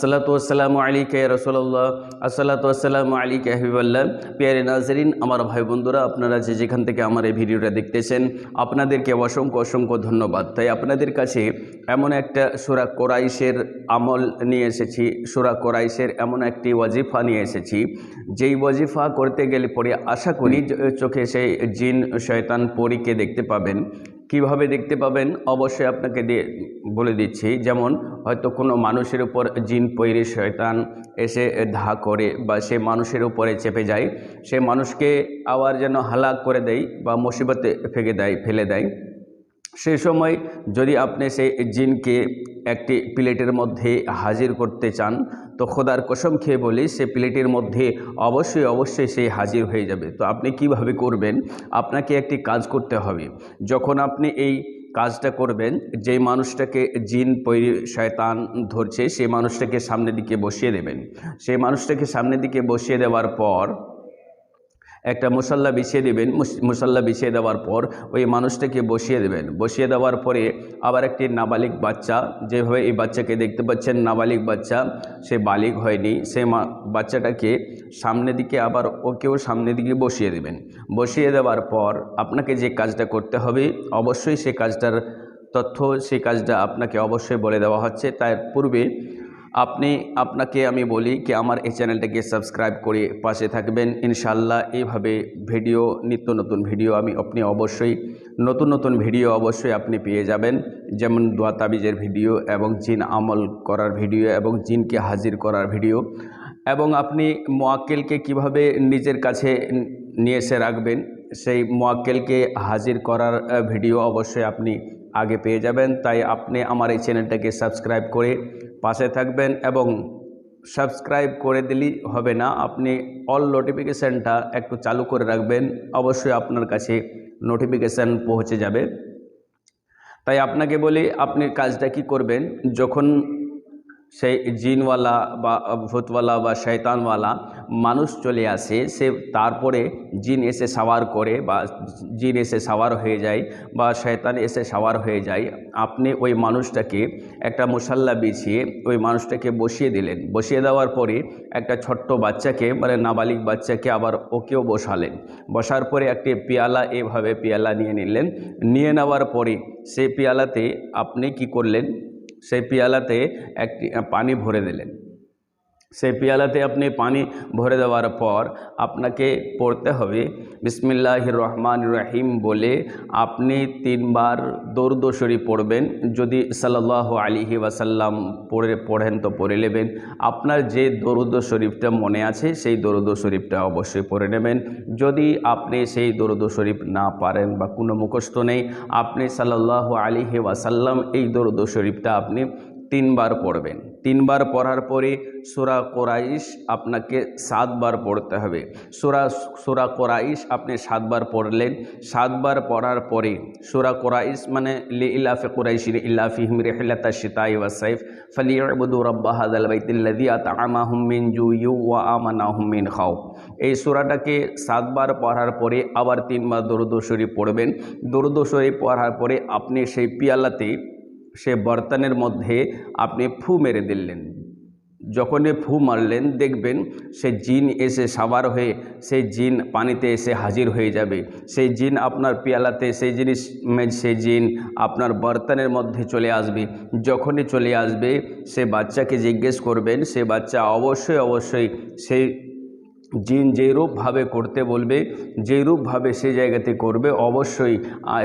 আসসালাতু আলিকা রসোল্লাহ আসসালাতু আসসালামু আলিকা হাবিবাল্লাহ। পিয়ারে নাজরিন, আমার ভাই বন্ধুরা, আপনারা যে যেখান থেকে আমার এই ভিডিওটা দেখতেছেন, আপনাদেরকে অসংখ্য অসংখ্য ধন্যবাদ। তাই আপনাদের কাছে এমন একটা সুরা কোরাইশের আমল নিয়ে এসেছি, সুরা কোরাইশের এমন একটি ওয়াজিফা নিয়ে এসেছি। যেই ওয়াজিফা করতে গেলে পরে আশা করি চোখে সেই জিন, শয়তান পরীকে দেখতে পাবেন। কীভাবে দেখতে পাবেন? অবশ্যই আপনাকে দিয়ে, বলে দিচ্ছি। যেমন, হয়তো কোনো মানুষের উপর জিন পৈরি শয়তান এসে ধা করে বা সে মানুষের উপরে চেপে যায়, সে মানুষকে আবার যেন হালাক করে দেয় বা মুসিবতে ফেঁকে দেয়, ফেলে দেয়। সেই সময় যদি আপনি সেই জিনকে একটি প্লেটের মধ্যে হাজির করতে চান, তো খোদার কসম খেয়ে বলি, সে প্লেটের মধ্যে অবশ্যই অবশ্যই সে হাজির হয়ে যাবে। তো আপনি কীভাবে করবেন? আপনাকে একটি কাজ করতে হবে। যখন আপনি এই কাজটা করবেন, যেই মানুষটাকে জিন, পৈরি, শয়তান ধরছে, সেই মানুষটাকে সামনের দিকে বসিয়ে দেবেন। সেই মানুষটাকে সামনের দিকে বসিয়ে দেওয়ার পর একটা মশাল্লা বিছিয়ে দেবেন মশাল্লা বিছিয়ে দেওয়ার পর ওই মানুষটাকে বসিয়ে দেবেন। বসিয়ে দেওয়ার পরে আবার একটি নাবালিক বাচ্চা, যেভাবে এই বাচ্চাকে দেখতে পাচ্ছেন, নাবালিক বাচ্চা, সে বালিক হয়নি, সে বাচ্চাটাকে সামনের দিকে আবার ওকেও সামনের দিকে বসিয়ে দেবেন। বসিয়ে দেওয়ার পর আপনাকে যে কাজটা করতে হবে, অবশ্যই সে কাজটার তথ্য সেই কাজটা আপনাকে অবশ্যই বলে দেওয়া হচ্ছে। তার পূর্বে আপনি, আপনাকে আমি বলি কি আমার এই চ্যানেলটাকে সাবস্ক্রাইব করে পাশে থাকবেন। ইনশাল্লাহ এইভাবে ভিডিও, নিত্য নতুন ভিডিও আমি, আপনি অবশ্যই, নতুন নতুন ভিডিও অবশ্যই আপনি পেয়ে যাবেন। যেমন দোয়া তাবিজের ভিডিও এবং জিন আমল করার ভিডিও এবং জিনকে হাজির করার ভিডিও। এবং আপনি মোয়াক্কেলকে কীভাবে নিজের কাছে নিয়ে এসে রাখবেন, সেই মোয়াক্কেলকে হাজির করার ভিডিও অবশ্যই আপনি আগে পেয়ে যাবেন। তাই আপনি আমার এই চ্যানেলটাকে সাবস্ক্রাইব করে পাশে থাকবেন এবং সাবস্ক্রাইব করে দিলেই হবে না। আপনি অল নোটিফিকেশানটা একটু চালু করে রাখবেন, অবশ্যই আপনার কাছে নোটিফিকেশান পৌঁছে যাবে। তাই আপনাকে বলি, আপনি কাজটা কি করবেন? যখন সেই জিনওয়ালা বা ভূতওয়ালা বা শয়তানওয়ালা মানুষ চলে আসে, সে তারপরে জিন এসে সাওয়ার করে বা জিন এসে সাওয়ার হয়ে যায় বা শয়তান এসে সাওয়ার হয়ে যায়। আপনি ওই মানুষটাকে একটা মশাল্লা বিছিয়ে ওই মানুষটাকে বসিয়ে দিলেন। বসিয়ে দেওয়ার পরে একটা ছোট্ট বাচ্চাকে মানে নাবালিক বাচ্চাকে আবার ওকেও বসালেন। বসার পরে একটি পেয়ালা এভাবে পেয়ালা নিয়ে নিলেন। নিয়ে নেওয়ার পরে সেই পেয়ালাতে আপনি কি করলেন? সেই পেয়ালাতে একটি পানি ভরে দিলেন। সেই পেয়ালাতে আপনি পানি ভরে দেওয়ার পর আপনাকে পড়তে হবে। বিসমিল্লাহ রহমান রহিম বলে আপনি তিনবার দৌর্দ শরীফ পড়বেন। যদি সাল্লাহ আলিহি ওয়াসাল্লাম পড়ে, পড়েন তো পড়ে নেবেন। আপনার যে দরুদ শরীফটা মনে আছে সেই দরুদ শরীফটা অবশ্যই পড়ে নেবেন। যদি আপনি সেই দরুদ শরীফ না পারেন বা কোনো মুখস্থ নেই, আপনি সাল্লাহ আলিহি ওয়াসাল্লাম এই দরুদ শরীফটা আপনি তিনবার পড়বেন। তিনবার পড়ার পরে সুরা কোরাইশ আপনাকে সাতবার পড়তে হবে। সুরা সুরা কোরাইশ আপনি সাতবার পড়লেন। সাতবার পড়ার পরে সুরা কোরাইশ মানে লি ইলাফে কোরাইশির ইলাফি হিমরে হিলাতা শিতাই ওয়াসাইফ ফালিয়াবুদু রব্বা হাদাল বাইতিল্লাদি আতামাহুম মিন জুইউ ওয়া আমানাহুম মিন খাউফ এই সুরাটাকে সাতবার পড়ার পরে আবার তিনবার দরুদ পড়বেন। দরুদ পড়ার পরে আপনি সেই পিয়ালাতে সে বর্তনের মধ্যে আপনি ফু মেরে দিলেন। যখনই ফু মারলেন, দেখবেন সে জিন এসে সাবার হয়ে, সেই জিন পানিতে এসে হাজির হয়ে যাবে। সেই জিন আপনার পেয়ালাতে, সেই জিনিস সেই জিন আপনার বর্তনের মধ্যে চলে আসবে। যখনই চলে আসবে, সে বাচ্চাকে জিজ্ঞেস করবেন, সে বাচ্চা অবশ্যই অবশ্যই সেই জিন যেরূপভাবে করতে বলবে, যেরূপভাবে সে জায়গাতে করবে, অবশ্যই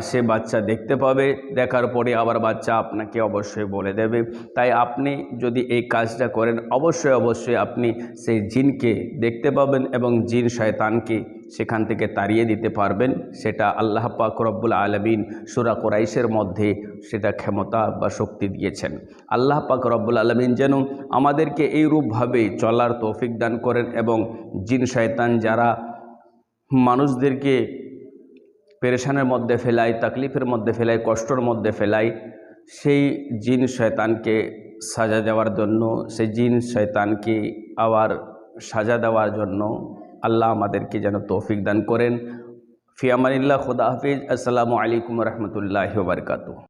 সে বাচ্চা দেখতে পাবে। দেখার পরে আবার বাচ্চা আপনাকে অবশ্যই বলে দেবে। তাই আপনি যদি এই কাজটা করেন, অবশ্যই অবশ্যই আপনি সেই জিনকে দেখতে পাবেন এবং জিন শয়তানকে সেখান থেকে তাড়িয়ে দিতে পারবেন। সেটা আল্লাহ পাক রব্বুল আলমিন সুরা কোরাইশের মধ্যে সেটা ক্ষমতা বা শক্তি দিয়েছেন। আল্লাহ পাক রব্বুল আলমিন যেন আমাদেরকে এই রূপভাবে চলার তৌফিক দান করেন এবং জিন, শয়তান যারা মানুষদেরকে পেরেশানের মধ্যে ফেলায়, তাকলিফের মধ্যে ফেলায়, কষ্টর মধ্যে ফেলায়, সেই জিন, শয়তানকে সাজা দেওয়ার জন্য, সেই জিন, শয়তানকে আবার সাজা দেওয়ার জন্য আল্লাহ আমাদেরকে যেন তৌফিক দান করেন। ফিয়ামানিল্লাহ খুদা হাফিজ। আসসালামু আলাইকুম রহমতুল্লাহ বারকাতু